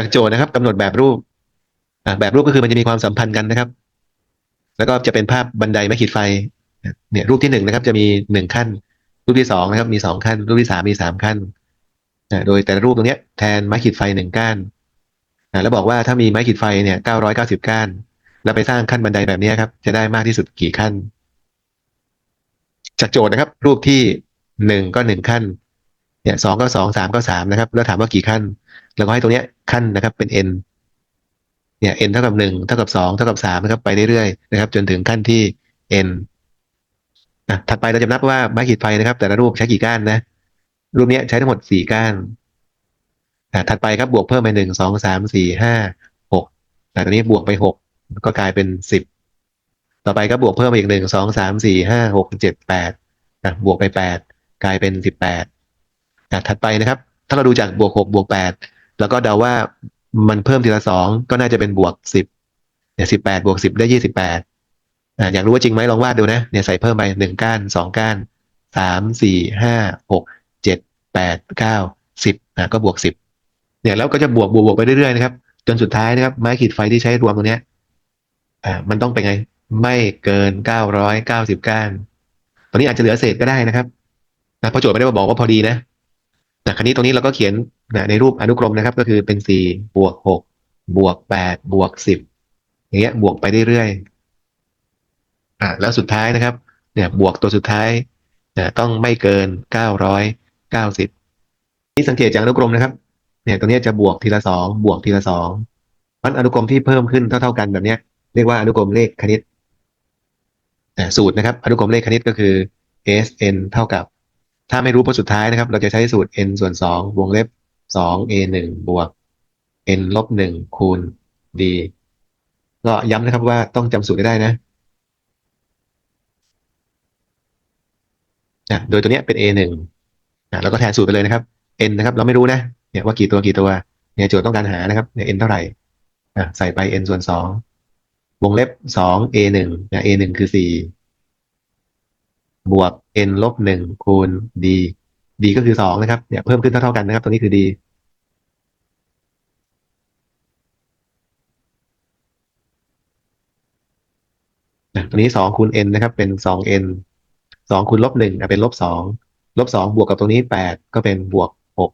จากโจทย์นะครับกำหนดแบบรูปแบบรูปก็คือมันจะมีความสัมพันธ์กันนะครับ แล้วก็จะเป็นภาพบันไดไม้ขีดไฟเนี่ยรูปที่หนึ่งนะครับ จะมีหนึ่งขั้น รูปที่สองนะครับ มีสองขั้น รูปที่สามมีสามขั้นอ่าโดยแต่ละรูปตรงนี้แทนไม้ขีดไฟหนึ่งก้านอ่าแล้วบอกว่าถ้ามีไม้ขีดไฟเนี่ยเก้าร้อยเก้าสิบก้าน แล้วไปสร้างขั้นบันไดแบบนี้ครับ จะได้มากที่สุดกี่ขั้น จากโจทย์นะครับ รูปที่หนึ่งก็หนึ่งขั้น เนี่ยสองก็สองสามก็สามนะครับ แล้วถามว่ากี่ขั้น แล้วก็ให้ตรงเนี้ยขั้นนะครับเป็น n เนี่ย n เท่ากับหนึ่งเท่ากับสองเท่ากับสามนะครับไปเรื่อยๆนะครับ จนถึงขั้นที่ n นะถัดไปเราจะนับว่าไม้ขีดไฟนะครับ แต่ละรูปใช้กี่ก้านนะ รูปเนี้ยใช้ทั้งหมดสี่ก้านอะถัดไปครับบวกเพิ่มไปหนึ่งสองสามสี่ห้าหกแต่ตอนนี้บวกไปหกก็กลายเป็นสิบต่อไปก็บวกเพิ่มไปอีกหนึ่งสองสามสี่ห้าหกเจ็ดแปดอะบวกไปแปดกลายเป็นสิบแปด ถัดไปนะครับ ถ้าเราดูจากบวกหกบวกแปดแล้วก็เดาว่ามันเพิ่มทีละสองก็น่าจะเป็นบวกสิบเนี่ยสิบแปดบวกสิบได้ยี่สิบแปดอ่าอยากรู้ว่าจริงไหมลองวาดดูนะเนี่ยใส่เพิ่มไปหนึ่งก้านสองก้านสามสี่ห้าหกเจ็ดแปดเก้าสิบอะก็บวกสิบเนี่ยแล้วก็จะบวกบวกบวกไปเรื่อยๆนะครับ จนสุดท้ายนะครับไม้ขีดไฟที่ใช้รวมตรงเนี้ยอ่ามันต้องเป็นไง ไม่เกินเก้าร้อยเก้าสิบก้านตอนนี้อาจจะเหลือเศษก็ได้นะครับนะพราะโจทย์ไม่ได้มาบอกว่าพอดีนะ แต่คราวนี้ตรงนี้เราก็เขียนนะในรูปอนุกรมนะครับ ก็คือเป็นสี่บวกหกบวกแปดบวกสิบอย่างเงี้ยบวกไปเรื่อยๆอ่าแล้วสุดท้ายนะครับ เนี่ยบวกตัวสุดท้ายนะต้องไม่เกินเก้าร้อยเก้าสิบนี่สังเกตจากอนุกรมนะครับ เนี่ยตรงเนี้ยจะบวกทีละสองบวกทีละสองเพราะอนุกรมที่เพิ่มขึ้นเท่าๆกันแบบเนี้ยเรียกว่าอนุกรมเลขคณิตอ่สูตรนะครับอนุกรมเลขคณิตก็คือ s n เท่ากับ ถ้าไม่รู้ผลสุดท้ายนะครับ เราจะใช้สูตร n ส่วนสองวงเล็บสอง a หนึ่งบวก n ลบหนึ่งคูณ d ก็ย้ำนะครับว่าต้องจำสูตรได้นะอะโดยตัวเนี้ยเป็น a หนึ่งอะแล้วก็แทนสูตรไปเลยนะครับ n นะครับ เราไม่รู้นะเนี่ยว่ากี่ตัวกี่ตัวเนี่ยโจทย์ต้องการหานะครับเนี่ย n เท่าไหร่อะใส่ไป n ส่วนสองวงเล็บสอง a หนึ่งนะ a หนึ่งคือสี่ บวก n ลบหนึ่งคูณ d d ก็คือสองนะครับ เนี่ยเพิ่มขึ้นเท่าๆกันนะครับตัวนี้คือ d ตัวนี้สองคูณ n นะครับ เป็นสอง n สองคูณลบหนึ่งอะเป็นลบสองลบสองบวกกับตรงนี้แปดก็เป็นบวกหก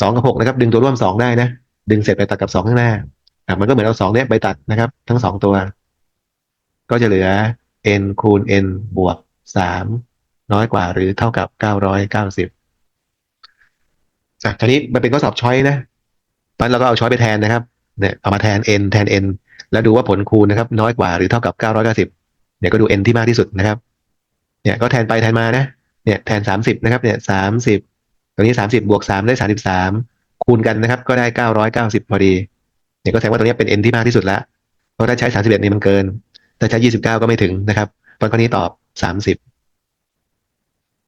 สองกับหกนะครับ ดึงตัวร่วมสองได้นะ ดึงเสร็จไปตัดกับสองข้างหน้าอะมันก็เหมือนเอาสองเนี้ยไปตัดนะครับ ทั้งสองตัว ก็จะเหลือ n คูณ n บวกสามน้อยกว่าหรือเท่ากับเก้าร้อยเก้าสิบอะทีนี้มันเป็นข้อสอบช้อยนะตอนเราก็เอาช้อยไปแทนนะครับเนี่ยเอามาแทน n แทน n แล้วดูว่าผลคูณนะครับ น้อยกว่าหรือเท่ากับเก้าร้อยเนี่ยก็ดู n ที่มากที่สุดนะครับ เนี่ยก็แทนไปแทนมานะ เนี่ยแทนสามสิบนะครับ เนี่ยสามสิบตรงนี้สามสิบวกสามได้สามสิบสามคูณกันนะครับ ก็ได้เก้าร้อยเก้าสิบพอดี เนี่ยก็แสดงว่าตรงนี้เป็น n ที่มากที่สุดละเพราะถ้าใช้สามสิบเนี่มันเกิน แต่ใช้ยี่สิบเก้าก็ไม่ถึงนะครับเพราะข้อนี้ตอบสามสิบ